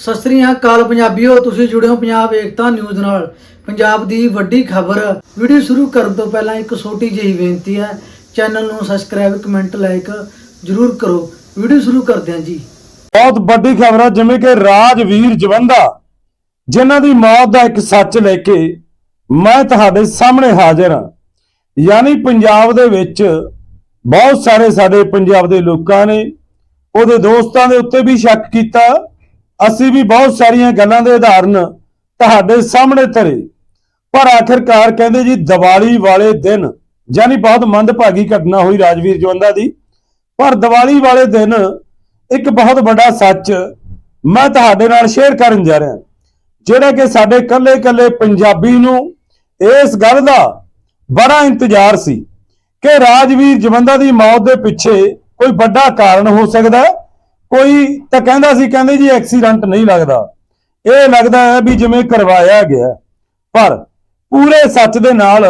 ਸਤਿ ਸ੍ਰੀ ਅਕਾਲ ਪੰਜਾਬੀਓ, ਤੁਸੀਂ ਜੁੜੇ ਹੋ ਪੰਜਾਬ ਏਕਤਾ ਨਿਊਜ਼ ਨਾਲ। ਪੰਜਾਬ ਦੀ ਵੱਡੀ ਖਬਰ, ਵੀਡੀਓ ਸ਼ੁਰੂ ਕਰਨ ਤੋਂ ਪਹਿਲਾਂ ਇੱਕ ਛੋਟੀ ਜਿਹੀ ਬੇਨਤੀ ਹੈ, ਚੈਨਲ ਨੂੰ ਸਬਸਕ੍ਰਾਈਬ, ਕਮੈਂਟ, ਲਾਈਕ ਜਰੂਰ ਕਰੋ। ਵੀਡੀਓ ਸ਼ੁਰੂ ਕਰਦੇ ਹਾਂ ਜੀ। ਬਹੁਤ ਵੱਡੀ ਖਬਰ ਹੈ ਜਿਵੇਂ ਕਿ ਰਾਜਵੀਰ ਜਵੰਦਾ, ਜਿਨ੍ਹਾਂ ਦੀ ਮੌਤ ਦਾ ਇੱਕ ਸੱਚ ਲੈ ਕੇ ਮੈਂ ਤੁਹਾਡੇ ਸਾਹਮਣੇ ਹਾਜ਼ਰ ਹਾਂ। ਯਾਨੀ ਪੰਜਾਬ ਦੇ ਵਿੱਚ ਬਹੁਤ ਸਾਰੇ ਸਾਡੇ ਪੰਜਾਬ ਦੇ ਲੋਕਾਂ ਨੇ ਉਹਦੇ ਦੋਸਤਾਂ ਦੇ ਉੱਤੇ ਵੀ ਸ਼ੱਕ ਕੀਤਾ ਅਸੀਂ ਵੀ ਬਹੁਤ ਸਾਰੀਆਂ ਗੱਲਾਂ ਦੇ ਉਦਾਹਰਨ ਤੁਹਾਡੇ ਸਾਹਮਣੇ ਧਰੇ ਪਰ ਆਖਿਰਕਾਰ ਕਹਿੰਦੇ ਜੀ, ਦੀਵਾਲੀ ਵਾਲੇ ਦਿਨ, ਯਾਨੀ ਬਹੁਤ ਮੰਦਭਾਗੀ ਘਟਨਾ ਹੋਈ ਰਾਜਵੀਰ ਜਵੰਦਾ ਦੀ, ਪਰ ਦੀਵਾਲੀ ਵਾਲੇ ਦਿਨ ਇੱਕ ਬਹੁਤ ਵੱਡਾ ਸੱਚ ਮੈਂ ਤੁਹਾਡੇ ਨਾਲ ਸ਼ੇਅਰ ਕਰਨ ਜਾ ਰਿਹਾ ਜਿਹੜਾ ਕਿ ਸਾਡੇ ਕੱਲੇ-ਕੱਲੇ ਪੰਜਾਬੀ ਨੂੰ ਇਸ ਗੱਲ ਦਾ ਬੜਾ ਇੰਤਜ਼ਾਰ ਸੀ ਕਿ ਰਾਜਵੀਰ ਜਵੰਦਾ ਦੀ ਮੌਤ ਦੇ ਪਿੱਛੇ ਕੋਈ ਵੱਡਾ ਕਾਰਨ ਹੋ ਸਕਦਾ ਹੈ। ਕੋਈ ਤਾਂ ਕਹਿੰਦਾ ਸੀ, ਕਹਿੰਦੇ ਜੀ ਐਕਸੀਡੈਂਟ ਨਹੀਂ ਲੱਗਦਾ। ਇਹ ਲੱਗਦਾ ਹੈ ਵੀ ਜਿਵੇਂ ਕਰਵਾਇਆ ਗਿਆ ਪਰ ਪੂਰੇ ਸੱਚ ਦੇ ਨਾਲ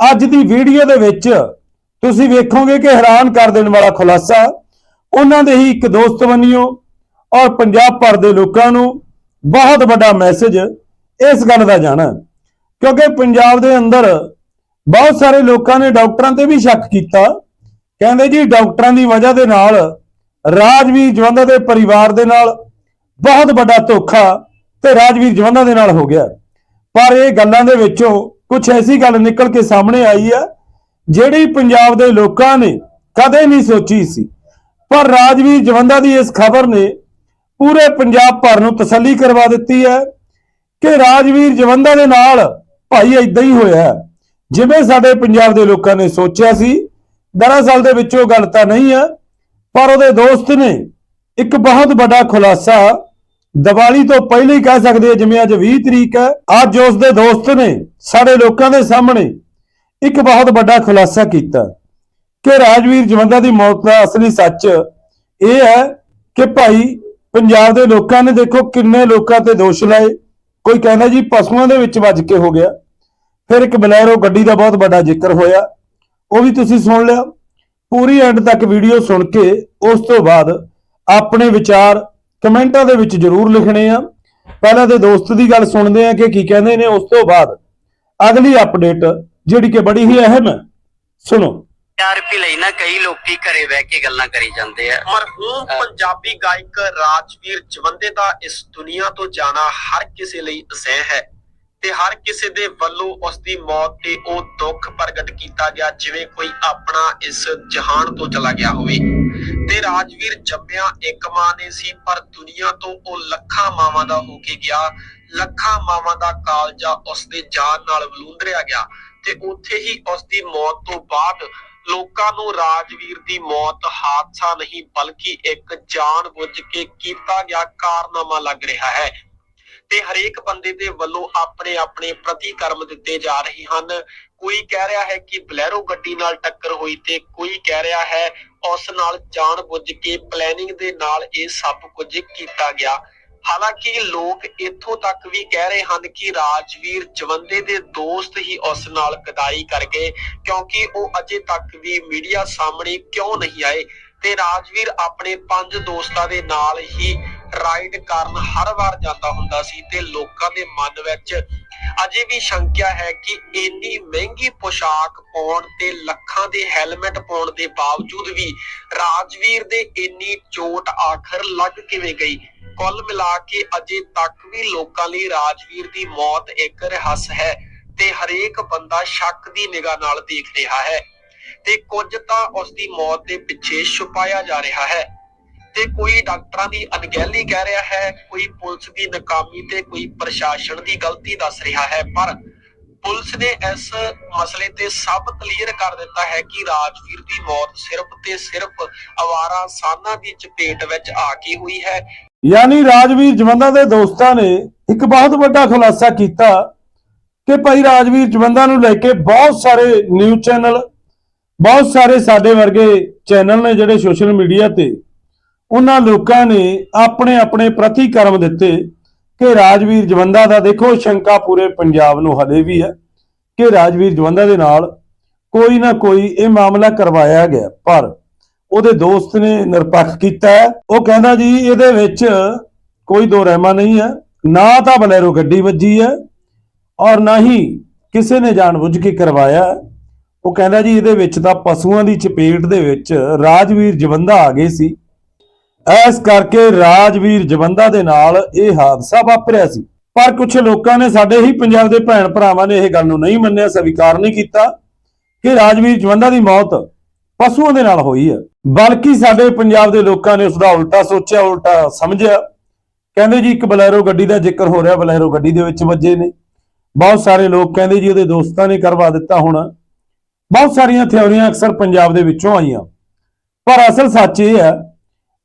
ਅੱਜ ਦੀ ਵੀਡੀਓ ਦੇ ਵਿੱਚ ਤੁਸੀਂ ਵੇਖੋਗੇ ਕਿ ਹੈਰਾਨ ਕਰ ਦੇਣ ਵਾਲਾ ਖੁਲਾਸਾ ਉਹਨਾਂ ਦੇ ਹੀ ਇੱਕ ਦੋਸਤ ਬਣਿਓ ਔਰ ਪੰਜਾਬ ਭਰ ਦੇ ਲੋਕਾਂ ਨੂੰ ਬਹੁਤ ਵੱਡਾ ਮੈਸੇਜ ਇਸ ਗੱਲ ਦਾ ਜਾਣਾ ਕਿਉਂਕਿ ਪੰਜਾਬ ਦੇ ਅੰਦਰ ਬਹੁਤ ਸਾਰੇ ਲੋਕਾਂ ਨੇ ਡਾਕਟਰਾਂ ਤੇ ਵੀ ਸ਼ੱਕ ਕੀਤਾ। ਕਹਿੰਦੇ ਜੀ ਡਾਕਟਰਾਂ ਦੀ ਵਜ੍ਹਾ ਦੇ ਨਾਲ ਰਾਜਵੀਰ ਜਵੰਦਾ ਦੇ ਪਰਿਵਾਰ ਦੇ ਨਾਲ ਬਹੁਤ ਵੱਡਾ ਧੋਖਾ ਤੇ ਰਾਜਵੀਰ ਜਵੰਦਾ ਦੇ ਨਾਲ ਹੋ ਗਿਆ ਪਰ ਇਹ ਗੱਲਾਂ ਦੇ ਵਿੱਚੋਂ ਕੁਝ ਐਸੀ ਗੱਲ ਨਿਕਲ ਕੇ ਸਾਹਮਣੇ ਆਈ ਹੈ ਜਿਹੜੀ ਪੰਜਾਬ ਦੇ ਲੋਕਾਂ ਨੇ ਕਦੇ ਨਹੀਂ ਸੋਚੀ ਸੀ ਪਰ ਰਾਜਵੀਰ ਜਵੰਦਾ ਦੀ ਇਸ ਖਬਰ ਨੇ ਪੂਰੇ ਪੰਜਾਬ ਭਰ ਨੂੰ ਤਸੱਲੀ ਕਰਵਾ ਦਿੱਤੀ ਹੈ ਕਿ ਰਾਜਵੀਰ ਜਵੰਦਾ ਦੇ ਨਾਲ ਭਾਈ ਇਦਾਂ ਹੀ ਹੋਇਆ ਹੈ। ਜਿਵੇਂ ਸਾਡੇ ਪੰਜਾਬ ਦੇ ਲੋਕਾਂ ਨੇ ਸੋਚਿਆ ਸੀ ਦਰਅਸਲ ਦੇ ਵਿੱਚ ਉਹ ਗੱਲ ਤਾਂ ਨਹੀਂ ਹੈ ਪਰ ਉਹਦੇ ਦੋਸਤ ਨੇ ਇੱਕ ਬਹੁਤ ਵੱਡਾ ਖੁਲਾਸਾ ਦੀਵਾਲੀ ਤੋਂ ਪਹਿਲਾਂ ਹੀ ਕਹਿ ਸਕਦੇ ਹਾਂ ਜਿਵੇਂ ਅੱਜ 20 ਤਰੀਕ ਹੈ, ਅੱਜ ਉਸ ਦੇ ਦੋਸਤ ਨੇ ਸਾਡੇ ਲੋਕਾਂ ਦੇ ਸਾਹਮਣੇ ਇੱਕ ਬਹੁਤ ਵੱਡਾ ਖੁਲਾਸਾ ਕੀਤਾ ਕਿ ਰਾਜਵੀਰ ਜਵੰਦਾ ਦੀ ਮੌਤ ਦਾ ਅਸਲੀ ਸੱਚ ਇਹ ਹੈ ਕਿ ਭਾਈ ਪੰਜਾਬ ਦੇ ਲੋਕਾਂ ਨੇ ਦੇਖੋ ਕਿੰਨੇ ਲੋਕਾਂ ਤੇ ਦੋਸ਼ ਲਾਏ। ਕੋਈ ਕਹਿੰਦਾ ਜੀ ਪਸ਼ੂਆਂ ਦੇ ਵਿੱਚ ਵੱਜ ਕੇ ਹੋ ਗਿਆ। ਫਿਰ ਇੱਕ ਬਲੈਰੋ ਗੱਡੀ ਦਾ ਬਹੁਤ ਵੱਡਾ ਜ਼ਿਕਰ ਹੋਇਆ। ਉਹ ਵੀ ਤੁਸੀਂ ਸੁਣ ਲਿਆ। ਪੂਰੀ ਐਂਡ ਤੱਕ ਵੀਡੀਓ ਸੁਣ ਕੇ ਉਸ ਤੋਂ ਬਾਅਦ ਆਪਣੇ ਵਿਚਾਰ ਕਮੈਂਟਾਂ ਦੇ ਵਿੱਚ ਜ਼ਰੂਰ ਲਿਖਣੇ ਆ। ਪਹਿਲਾਂ ਤੇ ਦੋਸਤ ਦੀ ਗੱਲ ਸੁਣਦੇ ਆ ਕਿ ਕੀ ਕਹਿੰਦੇ ਨੇ ਉਸ ਤੋਂ ਬਾਅਦ ਅਗਲੀ ਅਪਡੇਟ ਜਿਹੜੀ ਕਿ ਬੜੀ ਹੀ ਅਹਿਮ ਹੈ। ਸੁਣੋ। ਆਰਪੀ ਲਈ ਨਾ ਕਈ ਲੋਕੀ ਘਰੇ ਬਹਿ ਕੇ ਗੱਲਾਂ ਕਰੀ ਜਾਂਦੇ ਆ। ਮਰਹੂਮ ਪੰਜਾਬੀ ਗਾਇਕ ਰਾਜਵੀਰ ਜਵੰਦੇ ਦਾ ਇਸ ਦੁਨੀਆ ਤੋਂ ਜਾਣਾ ਹਰ ਕਿਸੇ ਲਈ ਅਸਹਿ ਹੈ। ਤੇ ਹਰ ਕਿਸੇ ਦੇ ਵੱਲੋਂ ਉਸ ਦੀ ਮੌਤ ਤੇ ਉਹ ਦੁੱਖ ਪ੍ਰਗਟ ਕੀਤਾ ਗਿਆ, ਜਿਵੇਂ ਕੋਈ ਆਪਣਾ ਇਸ ਜਹਾਨ ਤੋਂ ਚਲਾ ਗਿਆ ਹੋਵੇ। ਤੇ ਰਾਜਵੀਰ ਜੰਮਿਆ ਇੱਕ ਮਾਂ ਨੇ ਸੀ, ਪਰ ਦੁਨੀਆ ਤੋਂ ਉਹ ਲੱਖਾਂ ਮਾਵਾਂ ਦਾ ਹੋ ਕੇ ਗਿਆ। ਲੱਖਾਂ ਮਾਵਾਂ ਦਾ ਕਾਲਜਾ ਉਸ ਦੇ ਜਾਨ ਨਾਲ ਵਲੂੰਦਰਿਆ ਗਿਆ ਤੇ ਉੱਥੇ ਹੀ ਉਸ ਦੀ ਮੌਤ ਤੋਂ ਬਾਅਦ ਲੋਕਾਂ ਨੂੰ ਰਾਜਵੀਰ ਦੀ ਮੌਤ ਹਾਦਸਾ ਨਹੀਂ, ਬਲਕਿ ਇੱਕ ਜਾਣ ਬੁੱਝ ਕੇ ਕੀਤਾ ਗਿਆ ਕਾਰਨਾਮਾ ਲੱਗ ਰਿਹਾ ਹੈ। ਤੇ ਹਰੇਕ ਬੰਦੇ ਦੇ ਵੱਲੋਂ ਆਪਣੇ ਆਪਣੇ ਪ੍ਰਤੀਕਰਮ ਦਿੱਤੇ ਜਾ ਰਹੇ ਹਨ। ਕੋਈ ਕਹਿ ਰਿਹਾ ਹੈ ਕਿ ਬਲੈਰੋ ਗੱਡੀ ਨਾਲ ਟੱਕਰ ਹੋਈ ਤੇ ਕੋਈ ਕਹਿ ਰਿਹਾ ਹੈ ਉਸ ਨਾਲ ਜਾਣ ਕੇ ਪਲੈਨਿੰਗ ਦੇ ਨਾਲ ਇਹ ਸਭ ਕੁਝ ਕੀਤਾ ਗਿਆ। ਹਾਲਾਂਕਿ ਲੋਕ ਇੱਥੋਂ ਤੱਕ ਵੀ ਕਹਿ ਰਹੇ ਹਨ ਕਿ ਰਾਜਵੀਰ ਜਵੰਦੇ ਦੇ ਦੋਸਤ ਹੀ ਉਸ ਨਾਲ ਕਦਾਈ ਕਰ ਗਏ, ਕਿਉਂਕਿ ਉਹ ਅਜੇ ਤੱਕ ਵੀ ਮੀਡੀਆ ਸਾਹਮਣੇ ਕਿਉਂ ਨਹੀਂ ਆਏ ਤੇ ਰਾਜਵੀਰ ਆਪਣੇ ਪੰਜ ਦੋਸਤਾਂ ਦੇ ਨਾਲ ਹੀ ਰਾਈਡ ਕਰਨ ਹਰ ਵਾਰ ਜਾਂਦਾ ਹੁੰਦਾ ਸੀ ਤੇ ਲੋਕਾਂ ਦੇ ਮਨ ਵਿੱਚ ਅਜੇ ਵੀ ਸ਼ੰਕਿਆ ਹੈ ਕਿ ਇੰਨੀ ਮਹਿੰਗੀ ਪੋਸ਼ਾਕ ਪਾਉਣ ਤੇ ਲੱਖਾਂ ਦੇ ਹੈਲਮਟ ਪਾਉਣ ਦੇ ਬਾਵਜੂਦ ਵੀ ਰਾਜਵੀਰ ਦੇ ਇੰਨੀ ਚੋਟ ਆਖਰ ਲੱਗ ਕਿਵੇਂ ਗਈ? ਕੁੱਲ ਮਿਲਾ ਕੇ ਅਜੇ ਤੱਕ ਵੀ ਲੋਕਾਂ ਲਈ ਰਾਜਵੀਰ ਦੀ ਮੌਤ ਇੱਕ ਰਹੱਸ ਹੈ ਤੇ ਹਰੇਕ ਬੰਦਾ ਸ਼ੱਕ ਦੀ ਨਿਗਾਹ ਨਾਲ ਦੇਖ ਰਿਹਾ ਹੈ ਤੇ ਕੁਝ ਤਾਂ ਉਸ ਦੀ ਮੌਤ ਦੇ ਪਿੱਛੇ ਛੁਪਾਇਆ ਜਾ ਰਿਹਾ ਹੈ। ਤੇ ਕੋਈ ਡਾਕਟਰਾਂ ਦੀ ਅਣਗਹਿਲੀ ਕਹਿ ਰਿਹਾ ਹੈ, ਕੋਈ ਪੁਲਿਸ ਦੀ ਨਾਕਾਮੀ ਤੇ ਕੋਈ ਪ੍ਰਸ਼ਾਸਨ ਦੀ ਗਲਤੀ ਦੱਸ ਰਿਹਾ ਹੈ, ਪਰ ਪੁਲਿਸ ਨੇ ਇਸ ਮਸਲੇ ਤੇ ਸਭ ਕਲੀਅਰ ਕਰ ਦਿੱਤਾ ਹੈ ਕਿ ਰਾਜਵੀਰ ਦੀ ਮੌਤ ਸਿਰਫ ਤੇ ਸਿਰਫ ਅਵਾਰਾ ਸਾਨਾਂ ਦੀ ਚਪੇਟ ਵਿੱਚ ਆ ਕੇ ਹੋਈ ਹੈ। ਯਾਨੀ ਰਾਜਵੀਰ ਜਵੰਦਾ ਦੇ ਦੋਸਤਾਂ ਨੇ ਇੱਕ ਬਹੁਤ ਵੱਡਾ ਖੁਲਾਸਾ ਕੀਤਾ ਕਿ ਭਾਈ ਰਾਜਵੀਰ ਜਵੰਦਾ ਨੂੰ ਲੈ ਕੇ ਬਹੁਤ ਸਾਰੇ ਨਿਊਜ਼ ਚੈਨਲ ਬਹੁਤ ਸਾਰੇ ਸਾਡੇ ਵਰਗੇ ਚੈਨਲ ਨੇ ਜਿਹੜੇ ਸੋਸ਼ਲ ਮੀਡੀਆ ਤੇ ਉਹਨਾਂ ਲੋਕਾਂ ਨੇ ਆਪਣੇ ਆਪਣੇ ਪ੍ਰਤੀਕਰਮ ਦਿੱਤੇ ਕਿ ਰਾਜਵੀਰ ਜਵੰਦਾ ਦਾ ਦੇਖੋ ਸ਼ੰਕਾ ਪੂਰੇ ਪੰਜਾਬ ਨੂੰ ਹਲੇ ਵੀ ਹੈ ਕਿ ਰਾਜਵੀਰ ਜਵੰਦਾ ਦੇ ਨਾਲ ਕੋਈ ਨਾ ਕੋਈ ਇਹ ਮਾਮਲਾ ਕਰਵਾਇਆ ਗਿਆ ਪਰ ਉਹਦੇ ਦੋਸਤ ਨੇ ਨਿਰਪੱਖ ਕੀਤਾ ਹੈ। ਉਹ ਕਹਿੰਦਾ ਜੀ ਇਹਦੇ ਵਿੱਚ ਕੋਈ ਦੋ ਰਹਿਮਾ ਨਹੀਂ ਹੈ, ਨਾ ਤਾਂ ਬਲੈਰੋ ਗੱਡੀ ਵੱਜੀ ਹੈ ਔਰ ਨਾ ਹੀ ਕਿਸੇ ਨੇ ਜਾਣਬੁੱਝ ਕੇ ਕਰਵਾਇਆ ਹੈ। ਉਹ ਕਹਿੰਦਾ ਜੀ ਇਹਦੇ ਵਿੱਚ ਤਾਂ ਪਸ਼ੂਆਂ ਦੀ ਚਪੇਟ ਦੇ ਵਿੱਚ ਰਾਜਵੀਰ ਜਵੰਦਾ ਆ ਗਏ ਸੀ ਐਸ ਕਰਕੇ ਰਾਜਵੀਰ ਜਵੰਦਾ ਦੇ ਨਾਲ ਇਹ ਹਾਦਸਾ ਵਾਪਰਿਆ ਸੀ। ਪਰ ਕੁਝ ਲੋਕਾਂ ਨੇ ਸਾਡੇ ਹੀ ਪੰਜਾਬ ਦੇ ਭੈਣ ਭਰਾਵਾਂ ਨੇ ਇਹ ਗੱਲ ਨੂੰ ਨਹੀਂ ਮੰਨਿਆ, ਸਵੀਕਾਰ ਨਹੀਂ ਕੀਤਾ ਕਿ ਰਾਜਵੀਰ ਜਵੰਦਾ ਦੀ ਮੌਤ ਪਸ਼ੂਆਂ ਦੇ ਨਾਲ ਹੋਈ ਹੈ। ਬਲਕਿ ਸਾਡੇ ਪੰਜਾਬ ਦੇ ਲੋਕਾਂ ਨੇ ਉਸ ਦਾ ਉਲਟਾ ਸੋਚਿਆ, ਉਲਟਾ ਸਮਝਿਆ। ਕਹਿੰਦੇ ਜੀ, ਇੱਕ ਬਲੈਰੋ ਗੱਡੀ ਦਾ ਜ਼ਿਕਰ ਹੋ ਰਿਹਾ, ਬਲੈਰੋ ਗੱਡੀ ਦੇ ਵਿੱਚ ਵੱਜੇ ਨੇ। ਬਹੁਤ ਸਾਰੇ ਲੋਕ ਕਹਿੰਦੇ ਜੀ, ਉਹਦੇ ਦੋਸਤਾਂ ਨੇ ਕਰਵਾ ਦਿੱਤਾ ਹੋਣਾ। ਬਹੁਤ ਸਾਰੀਆਂ ਥਿਉਰੀਆਂ ਅਕਸਰ ਪੰਜਾਬ ਦੇ ਵਿੱਚੋਂ ਆਈਆਂ। ਪਰ ਅਸਲ ਸੱਚ ਇਹ ਹੈ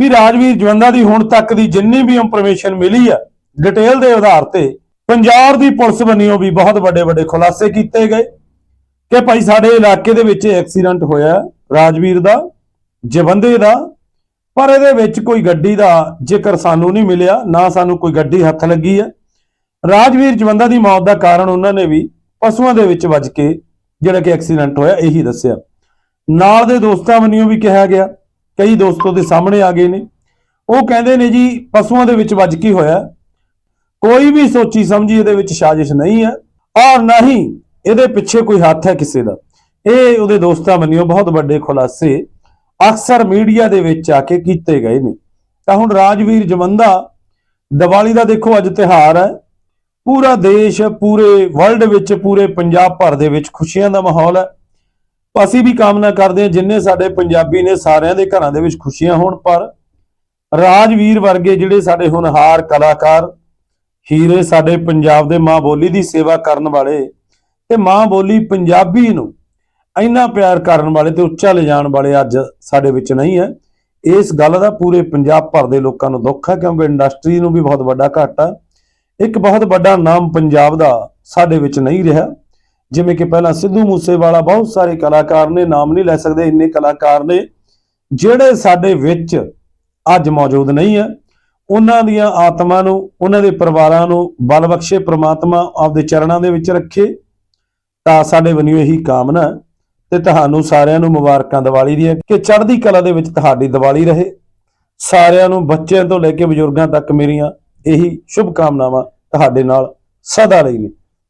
ਵੀ ਰਾਜਵੀਰ ਜਵੰਦਾ ਦੀ ਹੁਣ ਤੱਕ ਦੀ ਜਿੰਨੀ ਵੀ ਇਨਫੋਰਮੇਸ਼ਨ ਮਿਲੀ ਹੈ ਡਿਟੇਲ ਦੇ ਆਧਾਰ ਤੇ ਪੰਜਾਬ ਦੀ ਪੁਲਿਸ ਵੱਲੋਂ ਵੀ ਬਹੁਤ ਵੱਡੇ ਵੱਡੇ ਖੁਲਾਸੇ ਕੀਤੇ ਗਏ ਕਿ ਭਾਈ ਸਾਡੇ ਇਲਾਕੇ ਦੇ ਵਿੱਚ ਐਕਸੀਡੈਂਟ ਹੋਇਆ ਰਾਜਵੀਰ ਦਾ, ਜਵੰਦੇ ਦਾ, ਪਰ ਇਹਦੇ ਵਿੱਚ ਕੋਈ ਗੱਡੀ ਦਾ ਜ਼ਿਕਰ ਸਾਨੂੰ ਨਹੀਂ ਮਿਲਿਆ, ਨਾ ਸਾਨੂੰ ਕੋਈ ਗੱਡੀ ਹੱਥ ਲੱਗੀ ਹੈ ਰਾਜਵੀਰ ਜਵੰਦਾ ਦੀ ਮੌਤ ਦਾ ਕਾਰਨ ਉਹਨਾਂ ਨੇ ਵੀ ਪਸ਼ੂਆਂ ਦੇ ਵਿੱਚ ਵੱਜ ਕੇ ਜਿਹੜਾ ਕਿ ਐਕਸੀਡੈਂਟ ਹੋਇਆ, ਇਹੀ ਦੱਸਿਆ। ਨਾਲ ਦੇ ਦੋਸਤਾਂ ਵੱਲੋਂ ਵੀ ਕਿਹਾ ਗਿਆ ਕਈ ਦੋਸਤੋ ਦੇ ਸਾਹਮਣੇ ਆ ਗਏ ਨੇ। ਉਹ ਕਹਿੰਦੇ ਨੇ ਜੀ, ਪਸ਼ੂਆਂ ਦੇ ਵਿੱਚ ਵੱਜ ਕੇ ਹੋਇਆ? ਕੋਈ ਵੀ ਸੋਚੀ ਸਮਝੀ ਇਹਦੇ ਵਿੱਚ ਸਾਜ਼ਿਸ਼ ਨਹੀਂ ਹੈ ਔਰ ਨਾ ਹੀ ਇਹਦੇ ਪਿੱਛੇ ਕੋਈ ਹੱਥ ਹੈ ਕਿਸੇ ਦਾ। ਇਹ ਉਹਦੇ ਦੋਸਤਾਂ ਵੱਲੋਂ ਬਹੁਤ ਵੱਡੇ ਖੁਲਾਸੇ ਅਕਸਰ ਮੀਡੀਆ ਦੇ ਵਿੱਚ ਆ ਕੇ ਕੀਤੇ ਗਏ ਨੇ। ਤਾਂ ਹੁਣ ਰਾਜਵੀਰ ਜਵੰਦਾ, ਦੀਵਾਲੀ ਦਾ ਦੇਖੋ ਅੱਜ ਤਿਹਾਰ ਹੈ। ਪੂਰਾ ਦੇਸ਼, ਪੂਰੇ ਵਰਲਡ ਵਿੱਚ, ਪੂਰੇ ਪੰਜਾਬ ਭਰ ਦੇ ਵਿੱਚ ਖੁਸ਼ੀਆਂ ਦਾ ਮਾਹੌਲ ਹੈ। ਅਸੀਂ ਵੀ ਕਾਮਨਾ ਕਰਦੇ ਹਾਂ ਜਿੰਨੇ ਸਾਡੇ ਪੰਜਾਬੀ ਨੇ ਸਾਰਿਆਂ ਦੇ ਘਰਾਂ ਦੇ ਵਿੱਚ ਖੁਸ਼ੀਆਂ ਹੋਣ, ਪਰ ਰਾਜਵੀਰ ਵਰਗੇ ਜਿਹੜੇ ਸਾਡੇ ਹੋਣਹਾਰ ਕਲਾਕਾਰ, ਹੀਰੇ ਸਾਡੇ ਪੰਜਾਬ ਦੇ ਮਾਂ ਬੋਲੀ ਦੀ ਸੇਵਾ ਕਰਨ ਵਾਲੇ ਤੇ ਮਾਂ ਬੋਲੀ ਪੰਜਾਬੀ ਨੂੰ ਇੰਨਾ ਪਿਆਰ ਕਰਨ ਵਾਲੇ ਤੇ ਉੱਚਾ ਲਿਜਾਣ ਵਾਲੇ ਅੱਜ ਸਾਡੇ ਵਿੱਚ ਨਹੀਂ ਹੈ। ਇਸ ਗੱਲ ਦਾ ਪੂਰੇ ਪੰਜਾਬ ਭਰ ਦੇ ਲੋਕਾਂ ਨੂੰ ਦੁੱਖ ਹੈ ਕਿਉਂਕਿ ਇੰਡਸਟਰੀ ਨੂੰ ਵੀ ਬਹੁਤ ਵੱਡਾ ਘਾਟਾ। ਇੱਕ ਬਹੁਤ ਵੱਡਾ ਨਾਮ ਪੰਜਾਬ ਦਾ ਸਾਡੇ ਵਿੱਚ ਨਹੀਂ ਰਿਹਾ। ਜਿਵੇਂ ਕਿ ਪਹਿਲਾਂ ਸਿੱਧੂ ਮੂਸੇਵਾਲਾ ਬਹੁਤ ਸਾਰੇ ਕਲਾਕਾਰ ਨੇ ਨਾਮ ਨਹੀਂ ਲੈ ਸਕਦੇ, ਇੰਨੇ ਕਲਾਕਾਰ ਨੇ, ਜਿਹੜੇ ਸਾਡੇ ਵਿੱਚ ਅੱਜ ਮੌਜੂਦ ਨਹੀਂ ਹੈ। ਉਹਨਾਂ ਦੀਆਂ ਆਤਮਾ ਨੂੰ, ਉਹਨਾਂ ਦੇ ਪਰਿਵਾਰਾਂ ਨੂੰ ਬਲ ਬਖਸ਼ੇ ਪ੍ਰਮਾਤਮਾ ਆਪਦੇ ਚਰਨਾਂ ਦੇ ਵਿੱਚ ਰੱਖੇ, ਤਾਂ ਸਾਡੇ ਵੱਲੋਂ ਇਹੀ ਕਾਮਨਾ ਹੈ ਤੇ ਤੁਹਾਨੂੰ ਸਾਰਿਆਂ ਨੂੰ ਮੁਬਾਰਕਾਂ ਦੀਵਾਲੀ ਦੀਆਂ, ਕਿ ਚੜ੍ਹਦੀ ਕਲਾ ਦੇ ਵਿੱਚ ਤੁਹਾਡੀ ਦੀਵਾਲੀ ਰਹੇ। ਸਾਰਿਆਂ ਨੂੰ, ਬੱਚਿਆਂ ਤੋਂ ਲੈ ਕੇ ਬਜ਼ੁਰਗਾਂ ਤੱਕ ਮੇਰੀਆਂ ਇਹੀ ਸ਼ੁਭ ਕਾਮਨਾਵਾਂ ਤੁਹਾਡੇ ਨਾਲ ਸਦਾ ਲਈ ਨੇ।